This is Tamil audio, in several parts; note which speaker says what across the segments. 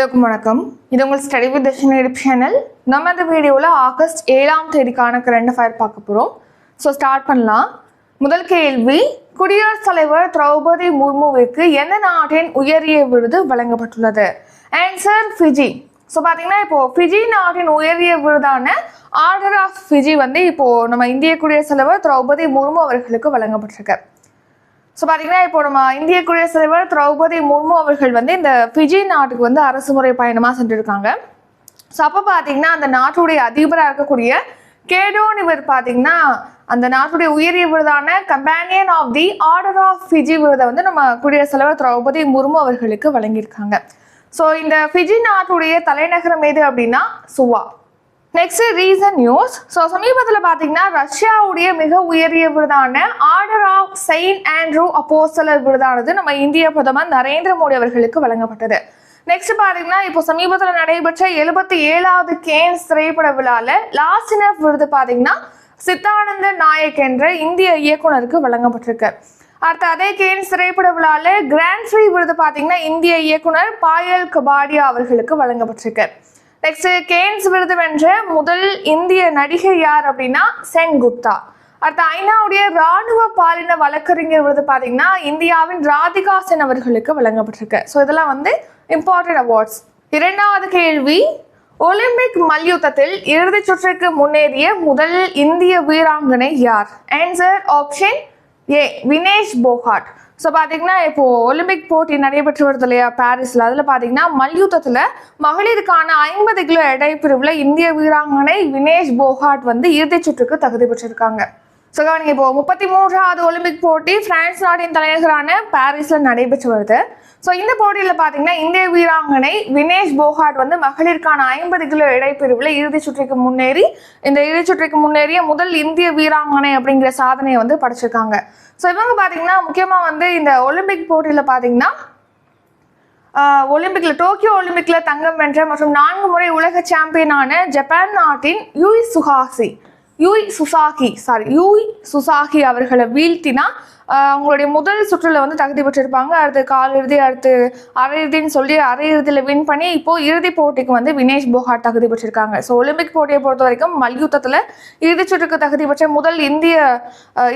Speaker 1: எல்லோருக்கும் வணக்கம். இது உங்கள் ஸ்டடி வித் தர்ஷன் சேனல் நம்ம இந்த வீடியோவில் ஆகஸ்ட் ஏழாம் தேதிக்கான கரண்ட் அஃபேர் பார்க்க போகிறோம் ஸோ ஸ்டார்ட் பண்ணலாம். முதல் கேள்வி குடியரசுத் தலைவர் திரௌபதி முர்முவிற்கு எந்த நாட்டின் உயரிய விருது வழங்கப்பட்டுள்ளது? ஆன்சர் ஃபிஜி ஸோ பார்த்தீங்கன்னா இப்போ ஃபிஜி நாட்டின் உயரிய விருதான ஆர்டர் ஆஃப் ஃபிஜி வந்து இப்போது நம்ம இந்திய குடியரசுத் தலைவர் திரௌபதி முர்மு அவர்களுக்கு வழங்கப்பட்டிருக்கு. ஸோ பார்த்தீங்கன்னா இப்போ நம்ம இந்திய குடியரசுத் தலைவர் திரௌபதி முர்மு அவர்கள் வந்து இந்த ஃபிஜி நாட்டுக்கு வந்து அரசு முறை பயணமாக சென்றிருக்காங்க. ஸோ அப்போ பார்த்தீங்கன்னா அந்த நாட்டுடைய அதிபராக இருக்கக்கூடிய கேடோன் இவர் பார்த்தீங்கன்னா அந்த நாட்டுடைய உயரிய விருதான companion of the order of Fiji விருதை வந்து நம்ம குடியரசுத் தலைவர் திரௌபதி முர்மு அவர்களுக்கு வழங்கியிருக்காங்க. ஸோ இந்த ஃபிஜி நாட்டுடைய தலைநகரம் எது அப்படின்னா சுவா. நெக்ஸ்ட் ரீசன் நியூஸ் ஸோ சமீபத்தில் பார்த்தீங்கன்னா ரஷ்யாவுடைய மிக உயரிய விருதான ஆர்டர் ஆஃப் செயின்ட் ஆண்ட்ரூ அப்போஸ்தலர் விருதானது நம்ம இந்திய பிரதமர் நரேந்திர மோடி அவர்களுக்கு வழங்கப்பட்டது. நெக்ஸ்ட் பார்த்தீங்கன்னா இப்போ சமீபத்தில் நடைபெற்ற எழுபத்தி ஏழாவது கேன்ஸ் திரைப்பட விழால லாஸ்டினப் விருது பார்த்தீங்கன்னா சித்தானந்த நாயக் என்ற இந்திய இயக்குனருக்கு வழங்கப்பட்டிருக்கு. அடுத்து அதே கேன்ஸ் திரைப்பட விழால கிராண்ட் ஃப்ரீ விருது பார்த்தீங்கன்னா இந்திய இயக்குனர் பாயல் கபாடியா அவர்களுக்கு வழங்கப்பட்டிருக்கு. நெக்ஸ்ட் கேன்ஸ் விருது வென்ற முதல் இந்திய நடிகை யார் அப்படின்னா சென் குப்தா. ஐநாவுடைய ராணுவ பாலின வழக்கறிஞர் விருது பார்த்தீங்கன்னா இந்தியாவின் ராதிகா சென் அவர்களுக்கு வழங்கப்பட்டிருக்கு. ஸோ இதெல்லாம் வந்து இம்பார்ட்டன்ட் அவார்ட்ஸ் இரண்டாவது கேள்வி ஒலிம்பிக் மல்யுத்தத்தில் இறுதிச் சுற்றுக்கு முன்னேறிய முதல் இந்திய வீராங்கனை யார்? Answer option A Vinesh Phogat. So பார்த்தீங்கன்னா இப்போது ஒலிம்பிக் போட்டி நடைபெற்று வருது இல்லையா பாரிஸில். அதில் பார்த்தீங்கன்னா மல்யுத்தத்தில் மகளிருக்கான ஐம்பது கிலோ எடை பிரிவில் இந்திய வீராங்கனை வினேஷ் போகாட் வந்து இறுதிச் சுற்றுக்கு தகுதி பெற்றிருக்காங்க. ஸோ கவனிங்க இப்போ முப்பத்தி மூன்றாவது ஒலிம்பிக் போட்டி பிரான்ஸ் நாட்டின் தலைநகரான பாரிஸில் நடைபெற்று வருது. ஸோ இந்த போட்டியில் பார்த்தீங்கன்னா இந்திய வீராங்கனை வினேஷ் போகாட் வந்து மகளிருக்கான ஐம்பது கிலோ இடைப்பிரிவில் பிரிவில் இறுதிச் சுற்றுக்கு முன்னேறி இந்த இறுதிச் சுற்றுக்கு முன்னேறிய முதல் இந்திய வீராங்கனை அப்படிங்கிற சாதனையை வந்து படைச்சிருக்காங்க. ஸோ இவங்க பார்த்தீங்கன்னா முக்கியமாக வந்து இந்த ஒலிம்பிக் போட்டியில் பார்த்தீங்கன்னா ஒலிம்பிக்கில் ஒலிம்பிக்ல டோக்கியோ ஒலிம்பிக்ல தங்கம் வென்ற மற்றும் நான்கு முறை உலக சாம்பியனான ஜப்பான் நாட்டின் யூய் சுஹாசி யூய் சுசாகி சாரி யூய் சுசாகி அவர்களை வீழ்த்தினா அவங்களுடைய முதல் சுற்றுல வந்து தகுதி பெற்றிருப்பாங்க. அடுத்து கால் இறுதி அடுத்து அரையிறுதின்னு சொல்லி அரையிறுதியில் வின் பண்ணி இப்போ இறுதிப் போட்டிக்கு வந்து வினேஷ் போகாட் தகுதி பெற்றிருக்காங்க. ஸோ ஒலிம்பிக் போட்டியை பொறுத்த வரைக்கும் மல்யுத்தத்தில் இறுதிச் சுற்றுக்கு தகுதி பெற்ற முதல் இந்திய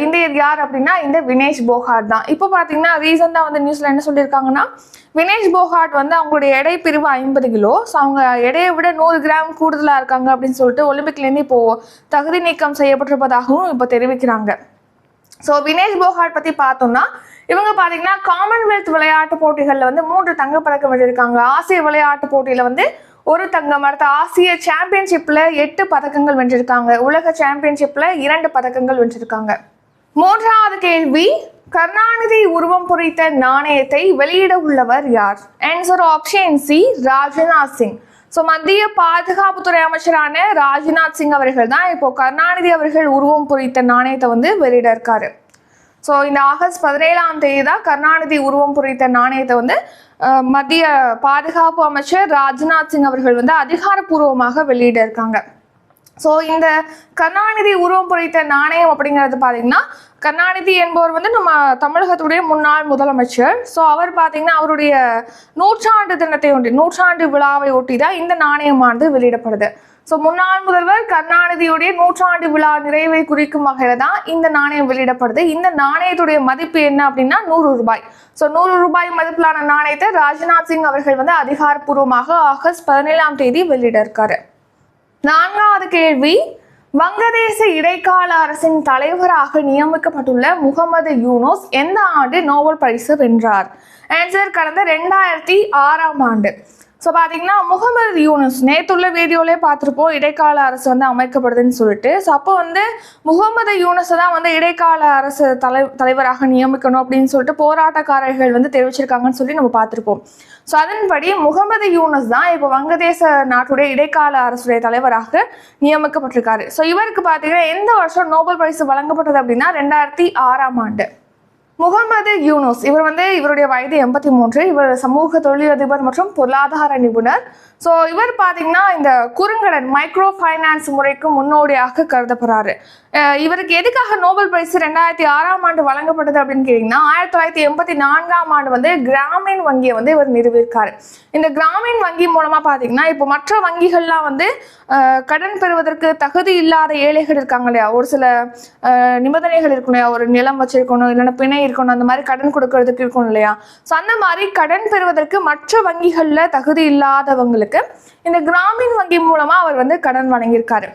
Speaker 1: இந்தியர் யார் அப்படின்னா இந்த வினேஷ் போகாட் தான். இப்போ பார்த்தீங்கன்னா ரீசெண்டாக வந்து நியூஸில் என்ன சொல்லியிருக்காங்கன்னா வினேஷ் போகாட் வந்து அவங்களுடைய எடை பிரிவு ஐம்பது கிலோ. ஸோ அவங்க எடையை விட நூறு கிராம் கூடுதலாக இருக்காங்க அப்படின்னு சொல்லிட்டு ஒலிம்பிக்லேருந்து இப்போ தகுதி நீக்கம் செய்யப்பட்டிருப்பதாகவும் இப்போ தெரிவிக்கிறாங்க. ஸோ வினேஷ் போகாட் பற்றி பார்த்தோம்னா இவங்க பார்த்தீங்கன்னா காமன்வெல்த் விளையாட்டு போட்டிகளில் வந்து மூன்று தங்கப்பதக்கம் வென்றிருக்காங்க. ஆசிய விளையாட்டு போட்டியில் வந்து ஒரு தங்கம் அடுத்த ஆசிய சாம்பியன்ஷிப்பில் எட்டு பதக்கங்கள் வென்றிருக்காங்க. உலக சாம்பியன்ஷிப்பில் இரண்டு பதக்கங்கள் வென்றிருக்காங்க. மூன்றாவது கேள்வி கருணாநிதி உருவம் பொறித்த நாணயத்தை வெளியிட உள்ளவர் யார்? Answer option C Rajnath Singh. So மத்திய பாதுகாப்புத்துறை அமைச்சரான ராஜ்நாத் சிங் அவர்கள் தான் இப்போ கருணாநிதி அவர்கள் உருவம் பொறித்த நாணயத்தை வந்து வெளியிட இருக்காரு. ஸோ இந்த ஆகஸ்ட் பதினேழாம் தேதி தான் கருணாநிதி உருவம் பொறித்த நாணயத்தை வந்து மத்திய பாதுகாப்பு அமைச்சர் ராஜ்நாத் சிங் அவர்கள் வந்து அதிகாரப்பூர்வமாக வெளியிட இருக்காங்க. ஸோ இந்த கருணாநிதி உருவம் பொறித்த நாணயம் அப்படிங்கிறது பார்த்தீங்கன்னா கருணாநிதி என்பவர் வந்து நம்ம தமிழகத்துடைய முன்னாள் முதலமைச்சர். ஸோ அவர் பார்த்தீங்கன்னா அவருடைய நூற்றாண்டு தினத்தை ஒட்டி நூற்றாண்டு விழாவை ஒட்டி தான் இந்த நாணயமானது வெளியிடப்படுது. ஸோ முன்னாள் முதல்வர் கருணாநிதியுடைய நூற்றாண்டு விழா நிறைவை குறிக்கும் வகையில் தான் இந்த நாணயம் வெளியிடப்படுது. இந்த நாணயத்துடைய மதிப்பு என்ன அப்படின்னா நூறு ரூபாய். ஸோ நூறு ரூபாய் மதிப்பிலான நாணயத்தை ராஜ்நாத் சிங் அவர்கள் வந்து அதிகாரப்பூர்வமாக ஆகஸ்ட் பதினேழாம் தேதி வெளியிட இருக்காரு. நான்காவது கேள்வி வங்கதேச இடைக்கால அரசின் தலைவராக நியமிக்கப்பட்டுள்ள முகமது யூனோஸ் எந்த ஆண்டு நோபல் பரிசு வென்றார்? ஆன்சர் கடந்த ரெண்டாயிரத்தி ஆறாம் ஆண்டு. ஸோ பார்த்தீங்கன்னா முகமது யூனஸ் நேற்றுள்ள வீடியோலே பார்த்துருப்போம் இடைக்கால அரசு வந்து அமைக்கப்படுதுன்னு சொல்லிட்டு. ஸோ அப்போ வந்து முகமது யூனஸை தான் வந்து இடைக்கால அரசு தலை தலைவராக நியமிக்கணும் அப்படின்னு சொல்லிட்டு போராட்டக்காரர்கள் வந்து தெரிவிச்சிருக்காங்கன்னு சொல்லி நம்ம பார்த்துருப்போம் ஸோ அதன்படி முகமது யூனஸ் தான் இப்போ வங்கதேச நாட்டுடைய இடைக்கால அரசுடைய தலைவராக நியமிக்கப்பட்டிருக்காரு. ஸோ இவருக்கு பார்த்தீங்கன்னா எந்த வருஷம் நோபல் பரிசு வழங்கப்பட்டது அப்படின்னா ரெண்டாயிரத்தி ஆறாம் ஆண்டு. முகமது யூனூஸ். இவர் வந்து இவருடைய வயது எண்பத்தி மூன்று. இவர் சமூக தொழிலதிபர் மற்றும் பொருளாதார நிபுணர். ஸோ இவர் பார்த்தீங்கன்னா இந்த குறுங்கடன் மைக்ரோ ஃபைனான்ஸ் முறைக்கு முன்னோடியாக கருதப்படுறாரு. இவருக்கு எதுக்காக நோபல் பரிசு ரெண்டாயிரத்தி ஆறாம் ஆண்டு வழங்கப்பட்டது அப்படின்னு கேட்டிங்கன்னா ஆயிரத்தி தொள்ளாயிரத்தி எண்பத்தி நான்காம் ஆண்டு வந்து கிராமின் வங்கியை வந்து இவர் நிறுவியிருக்காரு. இந்த கிராமின் வங்கி மூலமாக பார்த்தீங்கன்னா இப்போ மற்ற வங்கிகள்லாம் வந்து கடன் பெறுவதற்கு தகுதி இல்லாத ஏழைகள் இருக்காங்க இல்லையா? ஒரு சில நிபந்தனைகள் இருக்கும் இல்லையா? ஒரு நிலம் வச்சிருக்கணும் இல்லைன்னா பிணை இருக்கணும் அந்த மாதிரி கடன் கொடுக்கறதுக்கு இருக்கணும் இல்லையா? ஸோ அந்த மாதிரி கடன் பெறுவதற்கு மற்ற வங்கிகளில் தகுதி இல்லாதவங்களுக்கு இந்த கிராமின் வங்கி மூலமாக அவர் வந்து கடன் வழங்கியிருக்காரு.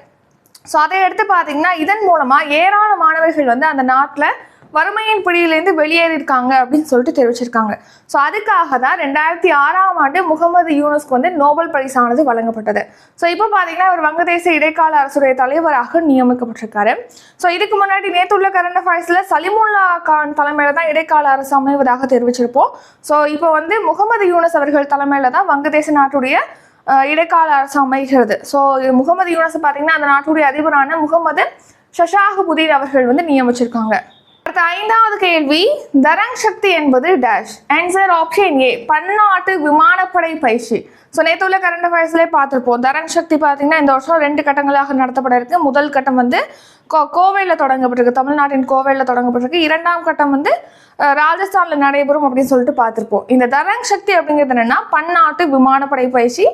Speaker 1: ஸோ அதை எடுத்து பார்த்தீங்கன்னா இதன் மூலமாக ஏராளமானவர்கள் வந்து அந்த நாட்டில் வறுமையின் பிடியிலேருந்து வெளியேறியிருக்காங்க அப்படின்னு சொல்லிட்டு தெரிவிச்சிருக்காங்க. ஸோ அதுக்காக தான் ரெண்டாயிரத்தி ஆறாம் ஆண்டு முகமது யூனுஸ்க்கு வந்து நோபல் பரிசானது வழங்கப்பட்டது. ஸோ இப்போ பார்த்தீங்கன்னா அவர் வங்கதேச இடைக்கால அரசுடைய தலைவராக நியமிக்கப்பட்டிருக்காரு. ஸோ இதுக்கு முன்னாடி நேற்றுள்ள கரண்ட் அஃபேர்ஸில் சலிமுல்லா கான் தலைமையில் தான் இடைக்கால அரசு அமைவதாக தெரிவிச்சிருப்போம். ஸோ இப்போ வந்து முகமது யூனஸ் அவர்கள் தலைமையில் தான் வங்கதேச நாட்டுடைய இடைக்கால அரசு அமைகிறது. ஸோ இது முகமது யூனஸ் பார்த்தீங்கன்னா அந்த நாட்டுடைய அதிபரான முகமது ஷஷாகுபுதீன் அவர்கள் வந்து நியமிச்சிருக்காங்க. அடுத்த ஐந்தாவது கேள்வி தரங் சக்தி என்பது டேஷ் ஆன்சர் ஆப்ஷன் ஏ பன்னாட்டு விமானப்படை பயிற்சி. ஸோ நேற்று உள்ள கரண்ட் அஃபேர்ஸ்லேயே பார்த்துருப்போம். தரங் சக்தி பார்த்தீங்கன்னா இந்த வருஷம் ரெண்டு கட்டங்களாக நடத்தப்பட இருக்கு முதல் கட்டம் வந்து கோ கோவையில் தொடங்கப்பட்டிருக்கு. தமிழ்நாட்டின் கோவையில் தொடங்கப்பட்டிருக்கு. இரண்டாம் கட்டம் வந்து ராஜஸ்தானில் நடைபெறும் அப்படின்னு சொல்லிட்டு பார்த்துருப்போம். இந்த தரங் சக்தி அப்படிங்கிறது என்னென்னா பன்னாட்டு விமானப்படை பயிற்சி.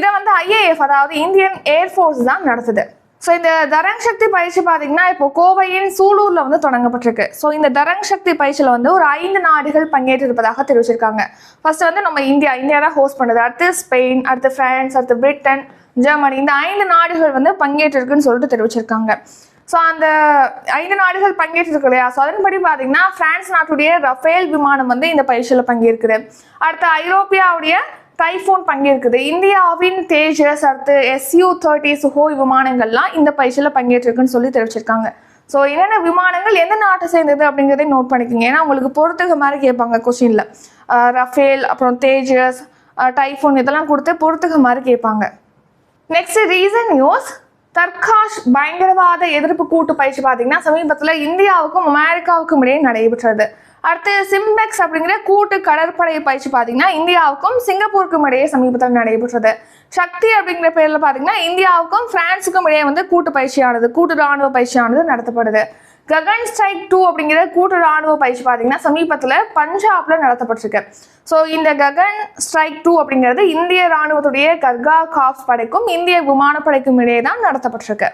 Speaker 1: இதை வந்து ஐஏஎஃப் அதாவது இந்தியன் ஏர்ஃபோர்ஸ் தான் நடத்துது. ஸோ இந்த தரங் சக்தி பயிற்சி பார்த்தீங்கன்னா இப்போ கோவையின் சூலூரில் வந்து தொடங்கப்பட்டிருக்கு. ஸோ இந்த தரங் சக்தி பயிற்சியில் வந்து ஒரு ஐந்து நாடுகள் பங்கேற்றிருப்பதாக தெரிவிச்சிருக்காங்க. ஃபர்ஸ்ட் வந்து நம்ம இந்தியா. இந்தியா தான் ஹோஸ்ட் பண்ணுது. அடுத்து ஸ்பெயின் அடுத்து பிரான்ஸ் அடுத்து பிரிட்டன் ஜெர்மனி இந்த ஐந்து நாடுகள் வந்து பங்கேற்றிருக்குன்னு சொல்லிட்டு தெரிவிச்சிருக்காங்க. ஸோ அந்த ஐந்து நாடுகள் பங்கேற்றிருக்கு இல்லையா? ஸோ அதன்படி பார்த்தீங்கன்னா பிரான்ஸ் நாட்டுடைய ரஃபேல் விமானம் வந்து இந்த பயிற்சியில் பங்கேற்குது. அடுத்து ஐரோப்பியாவுடைய டைஃபோன் பங்கேற்குது. இந்தியாவின் தேஜஸ் அடுத்து எஸ்யூ தேர்ட்டி சுஹோய் விமானங்கள்லாம் இந்த பயிற்சியில் பங்கேற்றிருக்குன்னு சொல்லி தெரிவிச்சிருக்காங்க. ஸோ என்னென்ன விமானங்கள் எந்த நாட்டை சேர்ந்தது அப்படிங்கிறதையும் நோட் பண்ணிக்கோங்க. ஏன்னா உங்களுக்கு பொறுத்துக்க மாதிரி கேட்பாங்க கொஸ்டினில் ரஃபேல் அப்புறம் தேஜஸ் டைஃபோன் இதெல்லாம் கொடுத்து பொறுத்துக்க மாதிரி கேட்பாங்க. நெக்ஸ்ட் ரீசன் நியூஸ் தர்காஷ் பயங்கரவாத எதிர்ப்பு கூட்டு பயிற்சி பார்த்தீங்கன்னா சமீபத்தில் இந்தியாவுக்கும் அமெரிக்காவுக்கும் இடையே நடைபெற்றது. அடுத்து சிம்பெக்ஸ் அப்படிங்கிற கூட்டு கடற்படை பயிற்சி பார்த்தீங்கன்னா இந்தியாவுக்கும் சிங்கப்பூருக்கும் இடையே சமீபத்தில் நடைபெற்றது. சக்தி அப்படிங்கிற பேரில் பார்த்தீங்கன்னா இந்தியாவுக்கும் பிரான்ஸுக்கும் இடையே வந்து கூட்டு பயிற்சியானது கூட்டு ராணுவ பயிற்சியானது நடத்தப்படுது. ககன் ஸ்ட்ரைக் டூ அப்படிங்கிற கூட்டு ராணுவ பயிற்சி பார்த்தீங்கன்னா சமீபத்தில் பஞ்சாப்ல நடத்தப்பட்டிருக்கு. ஸோ இந்த ககன் ஸ்ட்ரைக் டூ அப்படிங்கிறது இந்திய ராணுவத்துடைய கர்கா காஃப் படைக்கும் இந்திய விமானப்படைக்கும் இடையே தான் நடத்தப்பட்டிருக்கு.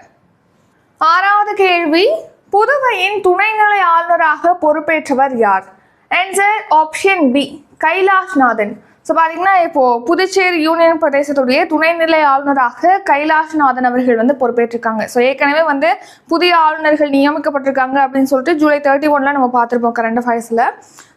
Speaker 1: ஆறாவது கேள்வி புதுவையின் துணைநிலை ஆளுநராக பொறுப்பேற்றவர் யார்? Answer option B Kailashnathan. So பார்த்தீங்கன்னா இப்போ புதுச்சேரி யூனியன் பிரதேசத்துடைய துணைநிலை ஆளுநராக கைலாஷ்நாதன் அவர்கள் வந்து பொறுப்பேற்றிருக்காங்க. ஸோ ஏற்கனவே வந்து புதிய ஆளுநர்கள் நியமிக்கப்பட்டிருக்காங்க அப்படின்னு சொல்லிட்டு ஜூலை தேர்ட்டி ஒன்ல நம்ம பார்த்துருப்போம் கரண்ட் அஃபேர்ஸில்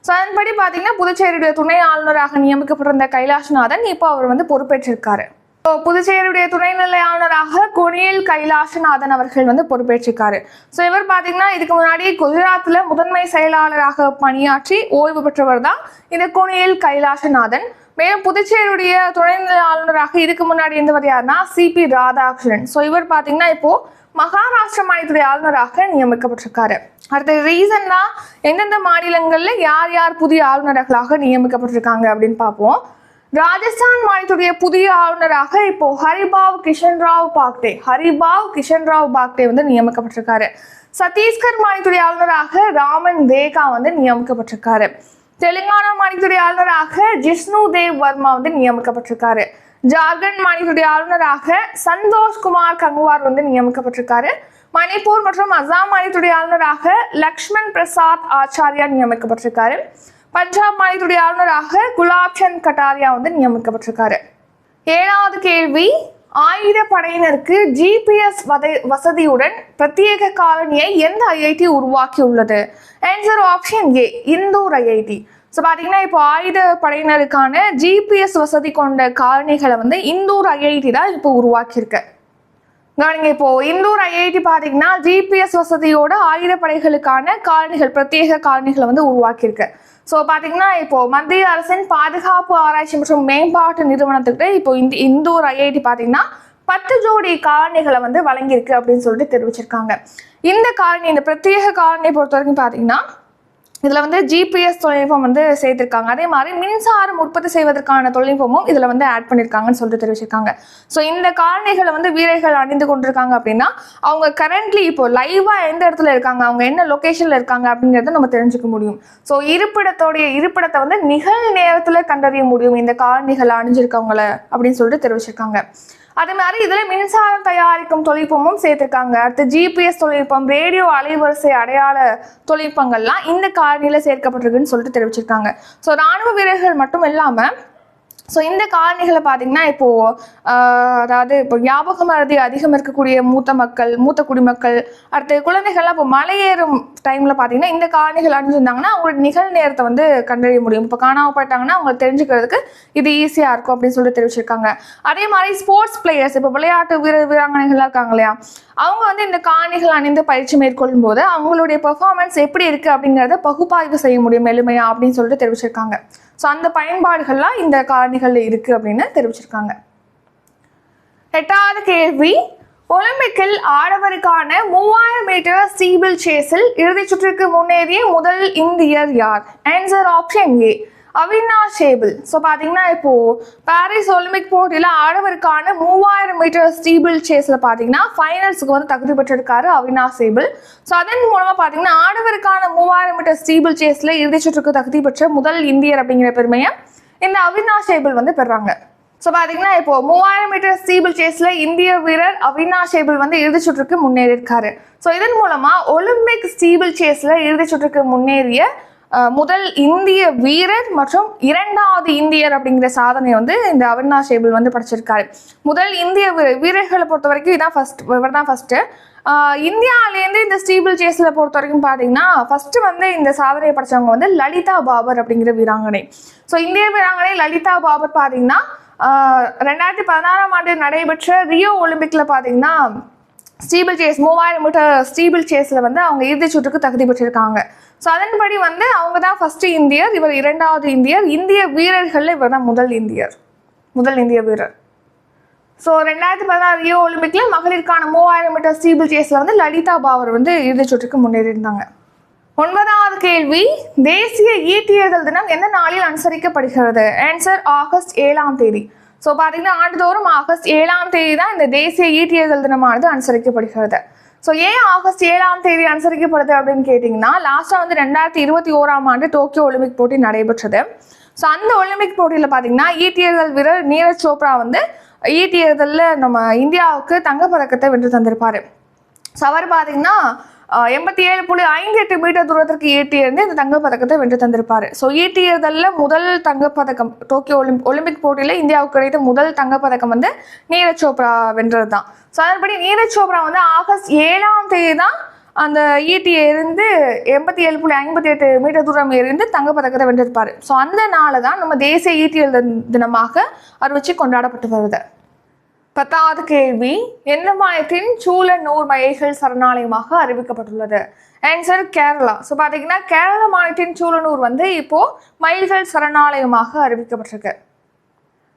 Speaker 1: ஸோ அதன்படி பார்த்தீங்கன்னா புதுச்சேரியுடைய துணை ஆளுநராக நியமிக்கப்பட்டிருந்த கைலாஷ்நாதன் இப்போ அவர் வந்து பொறுப்பேற்றிருக்காரு. புதுச்சேரியுடைய துணைநிலை ஆளுநராக கொனியல் கைலாசநாதன் அவர்கள் வந்து பொறுப்பேற்றிருக்காரு. ஸோ இவர் பார்த்தீங்கன்னா இதுக்கு முன்னாடி குஜராத்தில் முதன்மை செயலாளராக பணியாற்றி ஓய்வு பெற்றவர் தான் இந்த கொனியல் கைலாசநாதன். மேலும் புதுச்சேரியுடைய துணைநிலை ஆளுநராக இதுக்கு முன்னாடி இருந்தவர் யாருன்னா சிபி ராதாகிருஷ்ணன். ஸோ இவர் பார்த்தீங்கன்னா இப்போ மகாராஷ்டிர மாநிலத்துடைய ஆளுநராக நியமிக்கப்பட்டிருக்காரு. அடுத்த ரீசன்னா எந்தெந்த மாநிலங்களில் யார் யார் புதிய ஆளுநர்களாக நியமிக்கப்பட்டிருக்காங்க அப்படின்னு பார்ப்போம். ராஜஸ்தான் மாநிலத்துடைய புதிய ஆளுநராக இப்போ ஹரிபாவ் கிஷன்ராவ் பாக்டே. ஹரிபாவ் கிஷன்ராவ் பாக்டே வந்து நியமிக்கப்பட்டிருக்காரு. சத்தீஸ்கர் மாநிலத்துடைய ஆளுநராக ராமன் தேகா வந்து நியமிக்கப்பட்டிருக்காரு. தெலுங்கானா மாநிலத்துடைய ஆளுநராக ஜிஷ்ணு தேவ் வர்மா வந்து நியமிக்கப்பட்டிருக்காரு. ஜார்க்கண்ட் மாநிலத்துடைய ஆளுநராக சந்தோஷ் குமார் கங்குவார் வந்து நியமிக்கப்பட்டிருக்காரு. மணிப்பூர் மற்றும் அசாம் மாநிலத்துடைய ஆளுநராக லக்ஷ்மண் பிரசாத் ஆச்சாரியா நியமிக்கப்பட்டிருக்காரு. பஞ்சாப் மாநிலத்துடைய ஆளுநராக குலாப் சந்த் கட்டாரியா வந்து நியமிக்கப்பட்டிருக்காரு. ஏழாவது கேள்வி ஆயுத படையினருக்கு ஜிபிஎஸ் வசதியுடன் பிரத்யேக காலனியை எந்த ஐஐடி உருவாக்கியுள்ளது? Answer option A Indore IIT so பார்த்தீங்கன்னா இப்போ ஆயுத படையினருக்கான ஜிபிஎஸ் வசதி கொண்ட காலனிகளை வந்து இந்தூர் ஐஐடி தான் இப்போ உருவாக்கியிருக்கு. கவனிங்க இப்போ இந்தூர் ஐஐடி பார்த்தீங்கன்னா ஜிபிஎஸ் வசதியோட ஆயுதப்படைகளுக்கான காலனிகள் பிரத்யேக காலனிகளை வந்து உருவாக்கியிருக்கு. ஸோ பார்த்தீங்கன்னா இப்போ மத்திய அரசின் பாதுகாப்பு ஆராய்ச்சி மற்றும் மேம்பாட்டு நிறுவனத்துக்கிட்ட இப்போ இந்த இந்தூர் ஐஐடி பார்த்தீங்கன்னா பத்து ஜோடி காரணிகளை வந்து வழங்கியிருக்கு அப்படின்னு சொல்லிட்டு தெரிவிச்சிருக்காங்க. இந்த காலனி இந்த பிரத்யேக காரணியை பொறுத்த வரைக்கும் பார்த்தீங்கன்னா இதில் வந்து ஜிபிஎஸ் தொழில்நுட்பம் வந்து சேர்த்துருக்காங்க. அதே மாதிரி மின்சாரம் உற்பத்தி செய்வதற்கான தொழில்நுட்பமும் இதில் வந்து ஆட் பண்ணியிருக்காங்கன்னு சொல்லிட்டு தெரிவிச்சிருக்காங்க. ஸோ இந்த காரணிகளை வந்து வீரர்கள் அணிந்து கொண்டிருக்காங்க அப்படின்னா அவங்க கரண்ட்லி இப்போ லைவாக எந்த இடத்துல இருக்காங்க? அவங்க என்ன லொக்கேஷனில் இருக்காங்க அப்படிங்கிறத நம்ம தெரிஞ்சுக்க முடியும். ஸோ இருப்பிடத்தோடைய இருப்பிடத்தை வந்து நிகழ் நேரத்தில் கண்டறிய முடியும். இந்த காரணிகளை அணிஞ்சிருக்கவங்கள அப்படின்னு சொல்லிட்டு தெரிவிச்சிருக்காங்க. அதே மாதிரி இதில் மின்சாரம் தயாரிக்கும் தொழில்நுட்பமும் சேர்த்துருக்காங்க. அடுத்து ஜிபிஎஸ் தொழில்நுட்பம் ரேடியோ அலைவரிசை அடையாள தொழில்நுட்பங்கள்லாம் இந்த காரணியில் சேர்க்கப்பட்டிருக்குன்னு சொல்லிட்டு தெரிவிச்சிருக்காங்க. ஸோ ராணுவ வீரர்கள் மட்டும் இல்லாமல் ஸோ இந்த காரணிகளை பார்த்தீங்கன்னா இப்போ அதாவது இப்போ ஞாபக மருதி அதிகம் இருக்கக்கூடிய மூத்த மக்கள் மூத்த குடிமக்கள் அடுத்து குழந்தைகள்லாம் இப்போ மலையேறும் டைமில் பார்த்தீங்கன்னா இந்த காரணிகள் அணிஞ்சிருந்தாங்கன்னா அவங்களோட நிகழ் நேரத்தை வந்து கண்டறிய முடியும். இப்போ காணாமல் போயிட்டாங்கன்னா அவங்க தெரிஞ்சுக்கிறதுக்கு இது ஈஸியாக இருக்கும் அப்படின்னு சொல்லிட்டு தெரிவிச்சிருக்காங்க. அதே மாதிரி ஸ்போர்ட்ஸ் பிளேயர்ஸ் இப்போ விளையாட்டு வீர வீராங்கனைகள்லாம் இருக்காங்க இல்லையா? அவங்க வந்து இந்த காரணிகள் அணிந்து பயிற்சி மேற்கொள்ளும் போது அவங்களுடைய பெர்ஃபார்மன்ஸ் எப்படி இருக்குது அப்படிங்கிறத பகுப்பாய்வு செய்ய முடியும் எளிமையா அப்படின்னு சொல்லிட்டு தெரிவிச்சிருக்காங்க. ஸோ அந்த பயன்பாடுகள்லாம் இந்த காரணிகளில் இருக்குது அப்படின்னு தெரிவிச்சிருக்காங்க. எட்டாவது கேள்வி ஒலிம்பிக்கில் ஆடவருக்கான மூவாயிரம் மீட்டர் ஸ்டீபிள் சேஸில் இறுதிச் சுற்றுக்கு முன்னேறிய முதல் இந்தியர் யார்? Answer option A Avinash Sable so பார்த்தீங்கன்னா இப்போ பாரிஸ் ஒலிம்பிக் போட்டியில் ஆடவருக்கான மூவாயிரம் மீட்டர் ஸ்டீபிள் சேஸில் பார்த்தீங்கன்னா ஃபைனல்ஸுக்கு வந்து தகுதி பெற்றிருக்காரு அவினா ஷேபிள் ஸோ அதன் மூலமாக பார்த்தீங்கன்னா ஆடவருக்கான மூவாயிரம் மீட்டர் ஸ்டீபிள் சேஸில் இறுதிச்சுற்றுக்கு தகுதி பெற்ற முதல் இந்தியர் அப்படிங்கிற பெருமையை இந்த அவினாஷ் ஷேபிள் வந்து பெறாங்க. ஸோ பார்த்தீங்கன்னா இப்போ மூவாயிரம் மீட்டர் ஸ்டீபிள் சேஸில் இந்திய வீரர் அவினாஷ் சேபிள் வந்து இறுதிச் சுற்றுக்கு முன்னேறி இருக்காரு ஸோ இதன் மூலமாக ஒலிம்பிக் ஸ்டீபிள் சேஸில் இறுதிச் சுற்றுக்கு முன்னேறிய முதல் இந்திய வீரர் மற்றும் இரண்டாவது இந்தியர் அப்படிங்கிற சாதனை வந்து இந்த அவினாஷ் சேபிள் வந்து படிச்சிருக்காரு. முதல் இந்திய வீரர்களை பொறுத்த வரைக்கும் இதான் ஃபர்ஸ்ட் இவர் தான் ஃபர்ஸ்ட் இந்தியாவிலேருந்து இந்த ஸ்டீபிள் சேஸில் பொறுத்த வரைக்கும் பார்த்தீங்கன்னா ஃபர்ஸ்ட் வந்து இந்த சாதனையை படைச்சவங்க வந்து லலிதா பாபர் அப்படிங்கிற வீராங்கனை. ஸோ இந்திய வீராங்கனை லலிதா பாபர் பார்த்தீங்கன்னா ரெண்டாயிரத்தி பதினாறாம் ஆண்டு நடைபெற்ற ரியோ ஒலிம்பிக்ல பார்த்தீங்கன்னா ஸ்டீபிள் சேஸ் மூவாயிரம் மீட்டர் ஸ்டீபிள் சேஸில் வந்து அவங்க இறுதிச் சுற்றுக்கு தகுதி பெற்றிருக்காங்க. ஸோ அதன்படி வந்து அவங்க தான் ஃபஸ்ட்டு இந்தியர் இவர் இரண்டாவது இந்தியர். இந்திய வீரர்களில் இவர் தான் முதல் இந்தியர். முதல் இந்திய வீரர். ஸோ ரெண்டாயிரத்தி பதினாறு ரியோ ஒலிம்பிக்கில் மகளிருக்கான மூவாயிரம் மீட்டர் ஸ்டீபிள் சேஸில் வந்து லலிதா பாவர் வந்து இறுதிச் சுற்றுக்கு முன்னேறியிருந்தாங்க. ஒன்பதாவது கேள்வி தேசிய ஈட்டியர்கள் தினம் எந்த நாளில் அனுசரிக்கப்படுகிறது? ஆன்சர் ஆகஸ்ட் ஏழாம் தேதி. ஸோ பார்த்தீங்கன்னா ஆண்டுதோறும் ஆகஸ்ட் ஏழாம் தேதி தான் இந்த தேசிய ஈட்டியர்கள் தினமானது அனுசரிக்கப்படுகிறது. ஸோ ஏன் ஆகஸ்ட் ஏழாம் தேதி அனுசரிக்கப்படுது அப்படின்னு கேட்டிங்கன்னா லாஸ்ட்டாக வந்து ரெண்டாயிரத்தி இருபத்தி ஓராம் ஆண்டு டோக்கியோ ஒலிம்பிக் போட்டி நடைபெற்றது. ஸோ அந்த ஒலிம்பிக் போட்டியில் பார்த்தீங்கன்னா ஈட்டியர்கள் வீரர் நீரஜ் சோப்ரா வந்து ஈட்டியர்களில் நம்ம இந்தியாவுக்கு தங்கப்பதக்கத்தை வென்று தந்திருப்பார். ஸோ அவர் பார்த்தீங்கன்னா எண்பத்தி ஏழு புள்ளி ஐந்து எட்டு மீட்டர் தூரத்திற்கு ஈட்டியிருந்து இந்த தங்கப்பதக்கத்தை வென்று தந்திருப்பார். ஸோ ஈட்டியர்களில் முதல் தங்கப்பதக்கம். டோக்கியோ ஒலிம் ஒலிம்பிக் போட்டியில் இந்தியாவுக்கு கிடைத்த முதல் தங்கப்பதக்கம் வந்து நீரஜ் சோப்ரா வென்றது தான் ஸோ அதன்படி நீரஜ் சோப்ரா வந்து ஆகஸ்ட் ஏழாம் தேதி தான் அந்த ஈட்டியை இருந்து எண்பத்தி ஏழு புள்ளி ஐம்பத்தி எட்டு மீட்டர் தூரம் இருந்து தங்கப்பதக்கத்தை வென்றிருப்பார். ஸோ அந்த நாளை தான் நம்ம தேசிய ஈட்டியல் தினமாக அறிவிச்சு கொண்டாடப்பட்டு வருது. பத்தாவது கேள்வி எந்த மாநிலத்தின் சூழநூர் மயில்கள் சரணாலயமாக அறிவிக்கப்பட்டுள்ளது. ஆன்சர் கேரளா. ஸோ பார்த்தீங்கன்னா கேரள மாநிலத்தின் சூழநூர் வந்து இப்போ மயில்கள் சரணாலயமாக அறிவிக்கப்பட்டிருக்கு.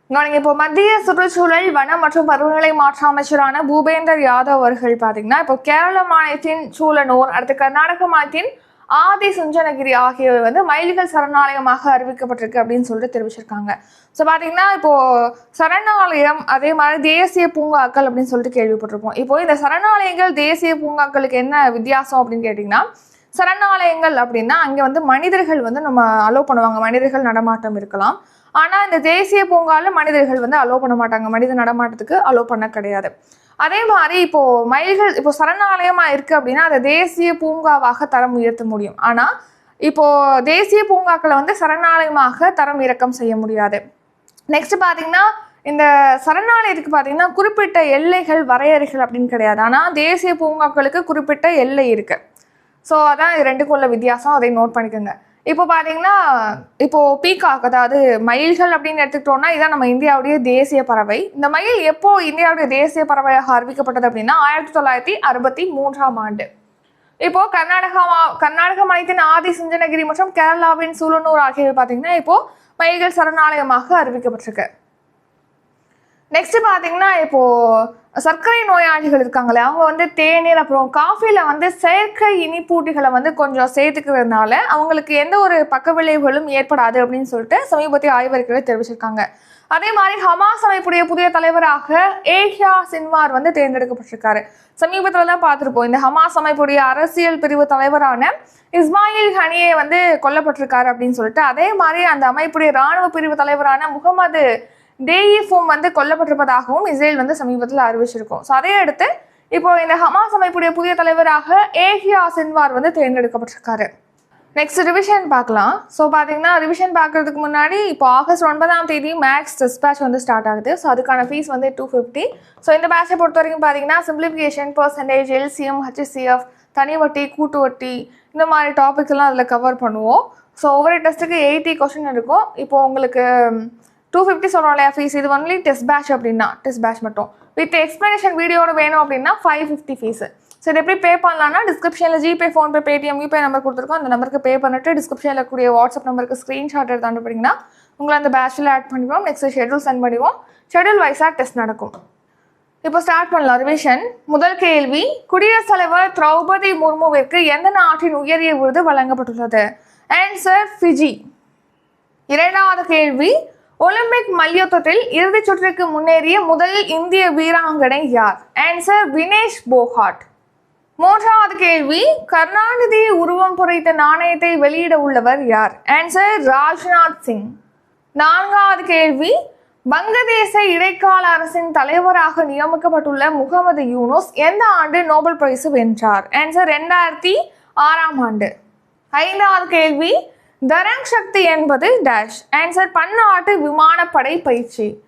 Speaker 1: கவனிங்க இப்போ மத்திய சுற்றுச்சூழல் வனம் மற்றும் பருவநிலை மாற்ற அமைச்சரான பூபேந்தர் யாதவ் அவர்கள் பார்த்தீங்கன்னா இப்போ கேரள மாநிலத்தின் சூழனூர் அடுத்து கர்நாடக மாநிலத்தின் ஆதி சுஞ்சனகிரி ஆகியவை வந்து மயில்கள் சரணாலயமாக அறிவிக்கப்பட்டிருக்கு அப்படின்னு சொல்லிட்டு தெரிவிச்சிருக்காங்க. ஸோ பார்த்தீங்கன்னா இப்போ சரணாலயம் அதே மாதிரி தேசிய பூங்காக்கள் அப்படின்னு சொல்லிட்டு கேள்விப்பட்டிருப்போம். இப்போ இந்த சரணாலயங்கள் தேசிய பூங்காக்களுக்கு என்ன வித்தியாசம் அப்படின்னு கேட்டிங்கன்னா சரணாலயங்கள் அப்படின்னா அங்கே வந்து மனிதர்கள் வந்து நம்ம அலோவ் பண்ணுவாங்க. மனிதர்கள் நடமாட்டம் இருக்கலாம். ஆனால் இந்த தேசிய பூங்காவில் மனிதர்கள் வந்து அலோவ் பண்ண மாட்டாங்க. மனித நடமாட்டத்துக்கு அலோவ் பண்ண கிடையாது. அதே மாதிரி இப்போ மயில்கள் இப்போ சரணாலயமா இருக்கு அப்படின்னா அதை தேசிய பூங்காவாக தரம் உயர்த்த முடியும். ஆனா இப்போ தேசிய பூங்காக்களை வந்து சரணாலயமாக தரம் இறக்கம் செய்ய முடியாது. நெக்ஸ்ட் பாத்தீங்கன்னா இந்த சரணாலயத்துக்கு பார்த்தீங்கன்னா குறிப்பிட்ட எல்லைகள் வரையறைகள் அப்படின்னு கிடையாது. ஆனால் தேசிய பூங்காக்களுக்கு குறிப்பிட்ட எல்லை இருக்குது ஸோ அதான் இது ரெண்டுக்கும் உள்ள வித்தியாசம். அதை நோட் பண்ணிக்கோங்க. இப்போ பார்த்தீங்கன்னா இப்போ பீகாக் அதாவது மயில்கள் அப்படின்னு எடுத்துக்கிட்டோம்னா இதான் நம்ம இந்தியாவுடைய தேசிய பறவை. இந்த மயில் எப்போ இந்தியாவுடைய தேசிய பறவையாக அறிவிக்கப்பட்டது அப்படின்னா ஆயிரத்தி தொள்ளாயிரத்தி அறுபத்தி மூன்றாம் ஆண்டு. இப்போ கர்நாடகா கர்நாடக மாநிலத்தின் ஆதி சிஞ்சனகிரி மற்றும் கேரளாவின் சூலனூர் ஆகியவை பார்த்தீங்கன்னா இப்போ மயில்கள் சரணாலயமாக அறிவிக்கப்பட்டிருக்கு. நெக்ஸ்ட் பார்த்தீங்கன்னா இப்போ சர்க்கரை நோயாளிகள் இருக்காங்களே அவங்க வந்து தேநீர் அப்புறம் காஃபியில் வந்து செயற்கை இனிப்பூட்டிகளை வந்து கொஞ்சம் சேர்த்துக்கிறதுனால அவங்களுக்கு எந்த ஒரு பக்க விளைவுகளும் ஏற்படாது அப்படின்னு சொல்லிட்டு சமீபத்திய ஆய்வறிக்கைகளை தெரிவிச்சிருக்காங்க. அதே மாதிரி ஹமாஸ் அமைப்புடைய புதிய தலைவராக ஏஷியா சின்வார் வந்து தேர்ந்தெடுக்கப்பட்டிருக்காரு. சமீபத்தில் தான் பார்த்துருப்போம் இந்த ஹமாஸ் அமைப்புடைய அரசியல் பிரிவு தலைவரான இஸ்மாயில் ஹனியை வந்து கொல்லப்பட்டிருக்காரு அப்படின்னு சொல்லிட்டு அதே மாதிரி அந்த அமைப்புடைய இராணுவ பிரிவு தலைவரான முகமது டேயிஃபும் வந்து கொல்லப்பட்டிருப்பதாகவும் இஸ்ரேல் வந்து சமீபத்தில் அறிவிச்சிருக்கும். ஸோ அதே அடுத்து இப்போ இந்த ஹமாஸ் அமைப்புடைய புதிய தலைவராக ஏஹியா சின்வார் வந்து தேர்ந்தெடுக்கப்பட்டிருக்காரு. நெக்ஸ்ட் ரிவிஷன் பார்க்கலாம். ஸோ பார்த்தீங்கன்னா ரிவிஷன் பார்க்கறதுக்கு முன்னாடி இப்போ ஆகஸ்ட் ஒன்பதாம் தேதி மேக்ஸ் டிஸ்பேச் வந்து ஸ்டார்ட் ஆகுது. ஸோ அதுக்கான ஃபீஸ் வந்து டூ ஃபிஃப்டி ஸோ இந்த பேட்சை பொறுத்த வரைக்கும் பார்த்தீங்கன்னா சிம்பிளிஃபிகேஷன் பர்சன்டேஜ் எல்சிஎம் ஹெச்சிசிஎஃப் தனி வட்டி கூட்டு வட்டி இந்த மாதிரி டாபிக்ஸ்லாம் அதில் கவர் பண்ணுவோம். ஸோ ஒவ்வொரு டெஸ்ட்டுக்கு எயிட்டி கொஷின் இருக்கும். இப்போ உங்களுக்கு டூ ஃபிஃப்டி சொல்கிறோம் இல்லையா ஃபீஸ் இது ஒன்லி டெஸ்ட் பேட்ச் அப்படின்னா டெஸ்ட் பேட்ச் மட்டும். வித் எக்ஸ்ப்ளனேஷன் வீடியோட வேணும் அப்படின்னா ஃபைவ் ஃபிஃப்டி ஃபீஸு ஸோ இது எப்படி பே பண்ணலாம்னா டிஸ்கிரிப்ஷனில் ஜிபே ஃபோன்பே பேடிஎம் யூபே நம்பர் கொடுத்துருக்கோம். அந்த நம்பருக்கு பே பண்ணிட்டு டிஸ்கிரிப்ஷனில் இருக்கக்கூடிய வாட்ஸ்அப் நம்பருக்கு ஸ்க்ரீன்ஷாட் எடுத்து அனுப்பிங்கன்னா உங்களை அந்த பேட்சில் ஆட் பண்ணிடுவோம். நெக்ஸ்ட் ஷெட்யூல் சென்ட் பண்ணிடுவோம். ஷெட்யூல் வைஸாக டெஸ்ட் நடக்கும். இப்போ ஸ்டார்ட் பண்ணலாம். ரிவிஷன் முதல் கேள்வி குடியரசுத் தலைவர் திரௌபதி முர்முவிற்கு எந்த நாட்டின் உயரிய விருது வழங்கப்பட்டுள்ளது? ஆன்சர் ஃபிஜி இரண்டாவது கேள்வி ஒலிம்பிக் மல்யுத்தத்தில் இறுதிச் சுற்றுக்கு முன்னேறிய முதல் இந்திய வீராங்கனை யார்? ஆன்சர் வினேஷ் போகாட். மூன்றாவது கேள்வி கருணாநிதி உருவம் பொறித்த நாணயத்தை வெளியிட உள்ளவர் யார்? ஆன்சர் ராஜ்நாத் சிங். நான்காவது கேள்வி வங்கதேச இடைக்கால அரசின் தலைவராக நியமிக்கப்பட்டுள்ள முகமது யூனுஸ் எந்த ஆண்டு நோபல் பரிசு வென்றார்? ஆன்சர் ரெண்டாயிரத்தி ஆறாம் ஆண்டு. ஐந்தாவது கேள்வி தரங் சக்தி என்பது டேஷ் ஆன்சர் பன்னாட்டு விமானப்படை பயிற்சி.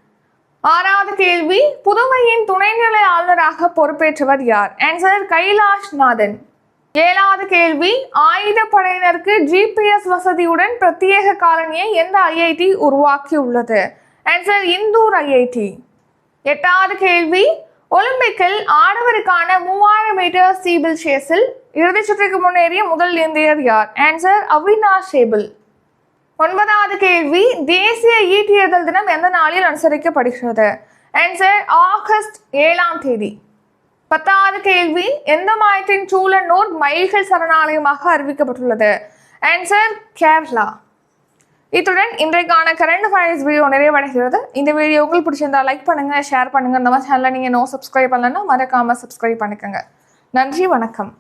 Speaker 1: ஆறாவது கேள்வி புதுவையின் துணைநிலை ஆளுநராக பொறுப்பேற்றவர் யார்? ஆன்சர் கைலாஷ் நாதன். ஏழாவது கேள்வி ஆயுதப்படையினருக்கு ஜிபிஎஸ் வசதியுடன் பிரத்யேக காலனியை எந்த ஐஐடி உருவாக்கியுள்ளது? ஆன்சர் இந்தூர் ஐஐடி எட்டாவது கேள்வி ஒலிம்பிக்கில் ஆடவருக்கான மூவாயிரம் மீட்டர் சீபிள் சேஸில் இறுதிச் சுற்றுக்கு முன்னேறிய முதல் இந்தியர் யார்? ஆன்சர் அவினாஷ் சேபிள். ஒன்பதாவது கேள்வி தேசிய ஈட்டியதல் தினம் எந்த நாளில் அனுசரிக்கப்படுகிறது? ஆன்சர் ஆகஸ்ட் ஏழாம் தேதி. பத்தாவது கேள்வி எந்த மாயத்தின் சூழனூர் மைல்கள் சரணாலயமாக அறிவிக்கப்பட்டுள்ளது? ஆன்சர் கேரளா. இத்துடன் இன்றைக்கான கரண்ட் அஃபேர்ஸ் வீடியோ நிறைவடைகிறது. இந்த வீடியோ உங்களுக்கு பிடிச்சிருந்தா லைக் பண்ணுங்க ஷேர் பண்ணுங்க. நம்ம சேனலை நீங்கள் நோ சப்ஸ்கிரைப் பண்ணலன்னா மறக்காம சப்ஸ்கிரைப் பண்ணிக்கோங்க. நன்றி வணக்கம்.